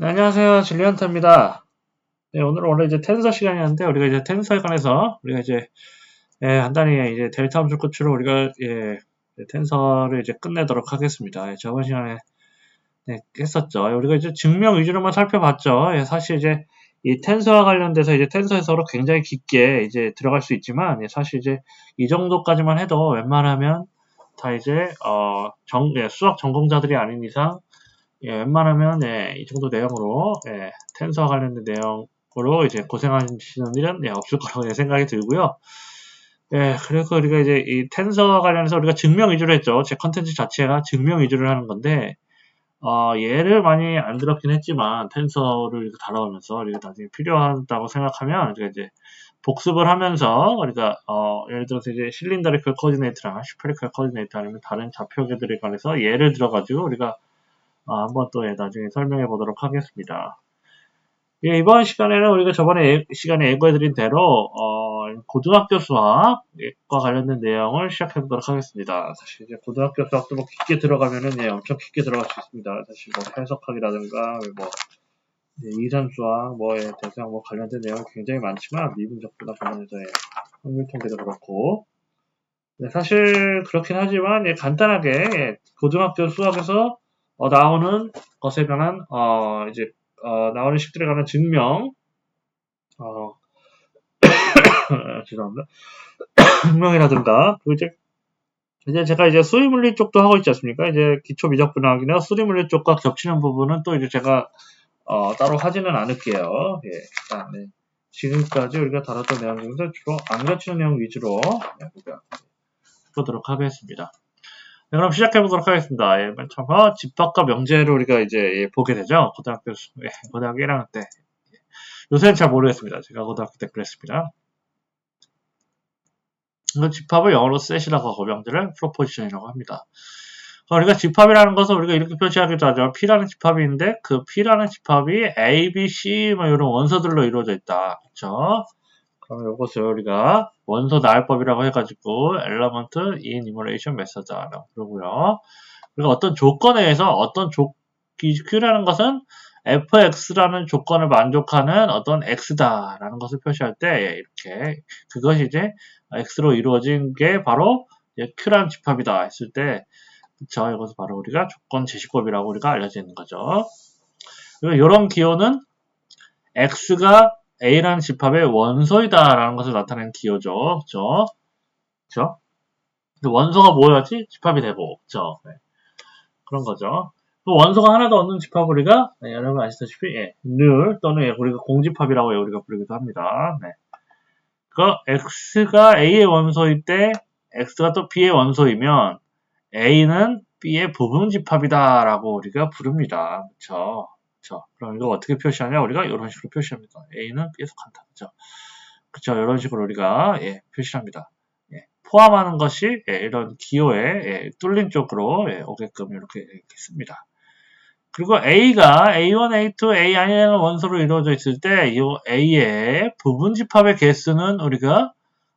네, 안녕하세요. 줄리언트입니다. 네, 오늘은 원래 이제 텐서 시간이었는데, 우리가 이제 텐서에 관해서, 우리가 이제, 예, 간단히 이제 델타 함수 끝으로 우리가, 예, 텐서를 이제 끝내도록 하겠습니다. 예, 저번 시간에, 네, 했었죠. 예, 우리가 이제 증명 위주로만 살펴봤죠. 예, 사실 이제, 이 텐서와 관련돼서 이제 텐서 해서로 굉장히 깊게 이제 들어갈 수 있지만, 예, 사실 이제 이 정도까지만 해도 웬만하면 다 이제, 어, 정, 예, 수학 전공자들이 아닌 이상, 예, 웬만하면 예, 이 정도 내용으로 예, 텐서와 관련된 내용으로 이제 고생하시는 일은 예, 없을 거라고 예, 생각이 들고요. 예, 그래서 우리가 이제 이 텐서와 관련해서 우리가 증명 위주로 했죠. 제 컨텐츠 자체가 증명 위주로 하는 건데, 어, 예를 많이 안 들었긴 했지만, 텐서를 다뤄오면서 우리가 나중에 필요하다고 생각하면, 우리가 이제 복습을 하면서, 우리가, 어, 예를 들어서 이제 실린더리컬 코디네이트랑 슈페리컬 코디네이트 아니면 다른 좌표계들에 관해서 예를 들어가지고 우리가 아, 한번 또 예, 나중에 설명해 보도록 하겠습니다. 예, 이번 시간에는 우리가 저번에 예, 시간에 예고해드린 대로 어, 고등학교 수학과 관련된 내용을 시작해 보도록 하겠습니다. 사실 이제 고등학교 수학도 뭐 깊게 들어가면은 예, 엄청 깊게 들어갈 수 있습니다. 사실 뭐 해석학이라든가 뭐 예, 이산 수학, 뭐에 대상 뭐 관련된 내용 이 굉장히 많지만 미분적분화 관련해서의 확률 통계도 그렇고 네, 사실 그렇긴 하지만 예, 간단하게 예, 고등학교 수학에서 어, 나오는 것에 관한 어, 이제 어, 나오는 식들에 관한 증명 어, 죄송합니다. 증명이라든가 그리고 이제 이제 제가 이제 수리물리 쪽도 하고 있지 않습니까? 이제 기초 미적 분학이나 수리물리 쪽과 겹치는 부분은 또 이제 제가 어, 따로 하지는 않을게요. 예, 일단 네. 지금까지 우리가 다뤘던 내용 중에서 주로 안 겹치는 내용 위주로 네, 보도록 하겠습니다. 네, 그럼 시작해 보도록 하겠습니다. 예, 맨 처음 집합과 명제를 우리가 이제 예, 보게 되죠. 고등학교 예, 고등학교 1학년 때. 요새는 잘 모르겠습니다. 제가 고등학교 때 그랬습니다. 그 집합을 영어로 셋이라고 하고 명제를 프로포지션이라고 합니다. 우리가 집합이라는 것을 우리가 이렇게 표시하기도 하죠. P라는 집합이 있는데 그 P라는 집합이 A, B, C 뭐 이런 원소들로 이루어져 있다. 그렇죠? 그럼 이것을 우리가 원소 나열법이라고 해가지고 엘러먼트 이니머레이션 메서드라고 그러고요. 그리고 어떤 조건에 의해서 어떤 조, Q라는 것은 fx라는 조건을 만족하는 어떤 x다라는 것을 표시할 때 이렇게 그것이 이제 x로 이루어진 게 바로 q라는 집합이다 했을 때 그쵸 이것을 바로 우리가 조건 제시법이라고 우리가 알려져 있는 거죠. 그리고 이런 기호는 x가 A라는 집합의 원소이다라는 것을 나타내는 기호죠. 그죠? 그죠? 원소가 뭐였지? 집합이 되고, 그죠? 네. 그런 거죠. 또 원소가 하나도 없는 집합 우리가, 네, 여러분 아시다시피, 예, 늘, 또는 예, 우리가 공집합이라고 우리가 부르기도 합니다. 네. 그, X가 A의 원소일 때, X가 또 B의 원소이면, A는 B의 부분 집합이다라고 우리가 부릅니다. 그쵸? 그 쵸. 그럼 이거 어떻게 표시하냐? 우리가 이런 식으로 표시합니다. A는 B에 속한다. 그쵸. 그쵸. 이런 식으로 우리가, 예, 표시합니다. 예, 포함하는 것이, 예, 이런 기호에, 예, 뚫린 쪽으로, 예, 오게끔 이렇게, 이렇게 씁니다. 그리고 A가 A1, A2, A 아니라는 원소로 이루어져 있을 때, 이 A의 부분 집합의 개수는 우리가,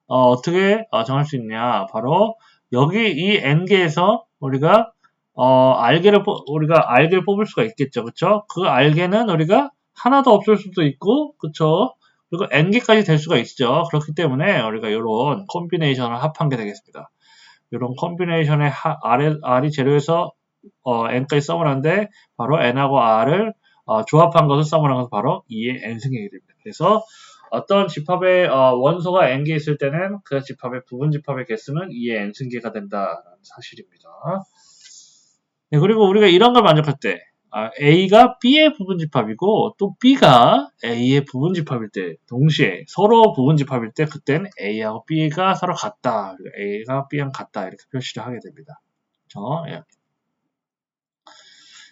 어, 떻게 어, 정할 수 있냐? 바로, 여기 이 N개에서 우리가 어, 알게를 우리가 알게를 뽑을 수가 있겠죠. 그쵸? 그 알게는 우리가 하나도 없을 수도 있고, 그쵸? 그리고 n개까지 될 수가 있죠. 그렇기 때문에 우리가 이런 콤비네이션을 합한 게 되겠습니다. 이런 콤비네이션의 R, R이 재료에서 어, n까지 써을 하는데 바로 n하고 r을 어, 조합한 것을 한 것은 바로 2의 n승이 됩니다. 그래서 어떤 집합의 어, 원소가 n개 있을 때는 그 집합의 부분 집합의 개수는 2의 n승계가 된다는 사실입니다. 네, 그리고 우리가 이런 걸 만족할 때 아, A가 B의 부분집합이고 또 B가 A의 부분집합일 때 동시에 서로 부분집합일 때 그때는 A하고 B가 서로 같다. A가 B랑 같다. 이렇게 표시를 하게 됩니다. 그렇죠? 예.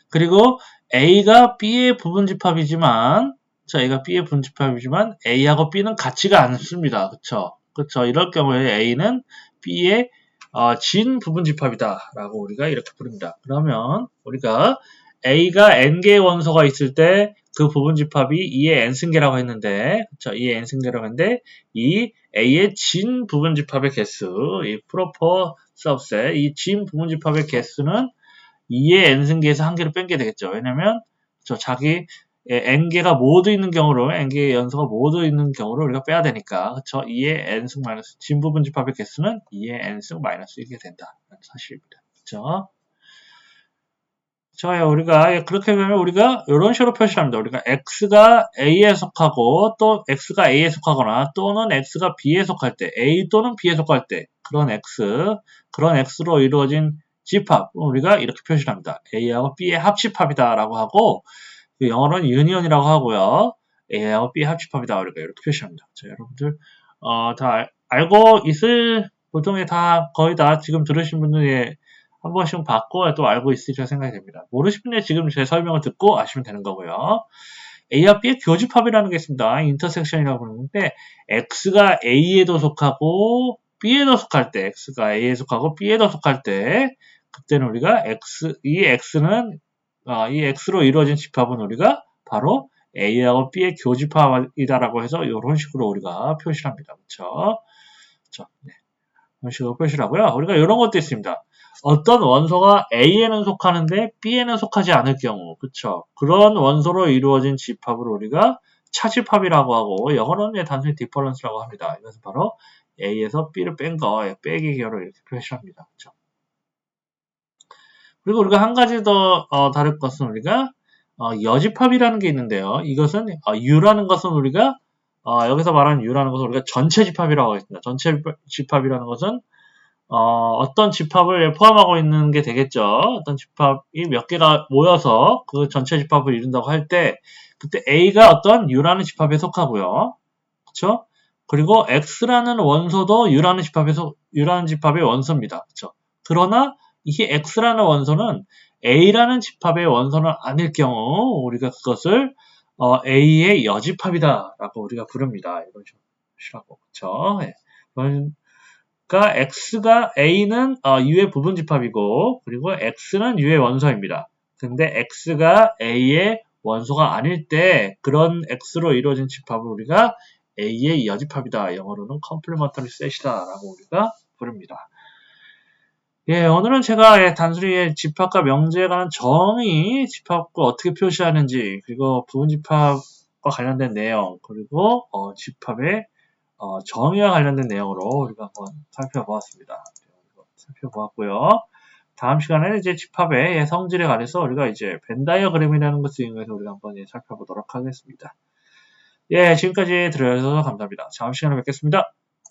그리고 A가 B의 부분집합이지만 자, A가 B의 부분집합이지만 A하고 B는 같지가 않습니다. 그렇죠? 그렇죠? 이럴 경우에 A는 B의 어, 진 부분 집합이다라고 우리가 이렇게 부릅니다. 그러면 우리가 A가 n개의 원소가 있을 때 그 부분 집합이 2의 n승계라고 했는데, 그쵸? 2의 n승계라고 했는데, 이 A의 진 부분 집합의 개수, 이 프로퍼 서브셋, 이 진 부분 집합의 개수는 2의 n승계에서 한 개를 뺀 게 되겠죠. 왜냐면, 저 자기 예, n개가 모두 있는 경우를 n개의 연소가 모두 있는 경우를 우리가 빼야 되니까 그쵸? 2의 n승 마이너스 진 부분 집합의 개수는 2의 n승 마이너스 1이 된다. 사실입니다. 그쵸? 자, 우리가 예, 그렇게 되면 우리가 이런 식으로 표시합니다. 우리가 x가 a에 속하고 또 x가 a에 속하거나 또는 x가 b에 속할 때 a 또는 b에 속할 때 그런 x 그런 x로 이루어진 집합 우리가 이렇게 표시합니다. a하고 b의 합집합이다라고 하고 그 영어로는 유니언이라고 하고요. a하고 b의 합집합이다 우리가 이렇게 표시합니다. 자, 여러분들 어, 다 알, 알고 있을 보통에 다 거의 다 지금 들으신 분들이 한 번씩 받고 또 알고 있으리라 생각이 됩니다. 모르시면 지금 제 설명을 듣고 아시면 되는 거고요. A와 B의 교집합이라는 게 있습니다. 인터섹션이라고 부르는데 X가 A에도 속하고 B에도 속할 때 X가 A에 속하고 B에도 속할 때 그때는 우리가 X, 이 X는 어, 이 X로 이루어진 집합은 우리가 바로 A하고 B의 교집합이다라고 해서 이런 식으로 우리가 표시를 합니다. 그렇죠? 그렇죠? 네. 이런 식으로 표시를 하고요. 우리가 이런 것도 있습니다. 어떤 원소가 A에는 속하는데 B에는 속하지 않을 경우, 그쵸? 그런 원소로 이루어진 집합을 우리가 차집합이라고 하고, 영어로는 단순히 디퍼런스라고 합니다. 이것은 바로 A에서 B를 뺀 거, 빼기 결을 이렇게 표시합니다. 그쵸? 그리고 우리가 한 가지 더 어, 다를 것은 우리가 어, 여집합이라는 게 있는데요. 이것은 어, U라는 것은 우리가 어, 여기서 말하는 U라는 것은 우리가 전체 집합이라고 하겠습니다. 전체 집합이라는 것은 어, 떤 집합을 포함하고 있는 게 되겠죠. 어떤 집합이 몇 개가 모여서 그 전체 집합을 이룬다고 할 때, 그때 A가 어떤 U라는 집합에 속하고요. 그쵸? 그리고 X라는 원소도 U라는 집합에 속, U라는 집합의 원소입니다. 그쵸? 그러나 이 X라는 원소는 A라는 집합의 원소는 아닐 경우, 우리가 그것을 어, A의 여집합이다라고 우리가 부릅니다. 이런 식으로. 그쵸? 네. 그러니까 x가 a는 어, u의 부분 집합이고 그리고 x는 u의 원소입니다. 근데 x가 a의 원소가 아닐 때 그런 x로 이루어진 집합을 우리가 a의 여집합이다. 영어로는 complementary set이다 라고 우리가 부릅니다. 예, 오늘은 제가 예, 단순히 집합과 명제에 관한 정의, 집합과 어떻게 표시하는지, 그리고 부분 집합과 관련된 내용, 그리고 어, 집합의 어, 정의와 관련된 내용으로 우리가 한번 살펴보았습니다. 살펴보았고요. 다음 시간에는 이제 집합의 성질에 관해서 우리가 이제 벤 다이어그램이라는 것을 이용해서 우리가 한번 살펴보도록 하겠습니다. 예, 지금까지 들어주셔서 감사합니다. 다음 시간에 뵙겠습니다.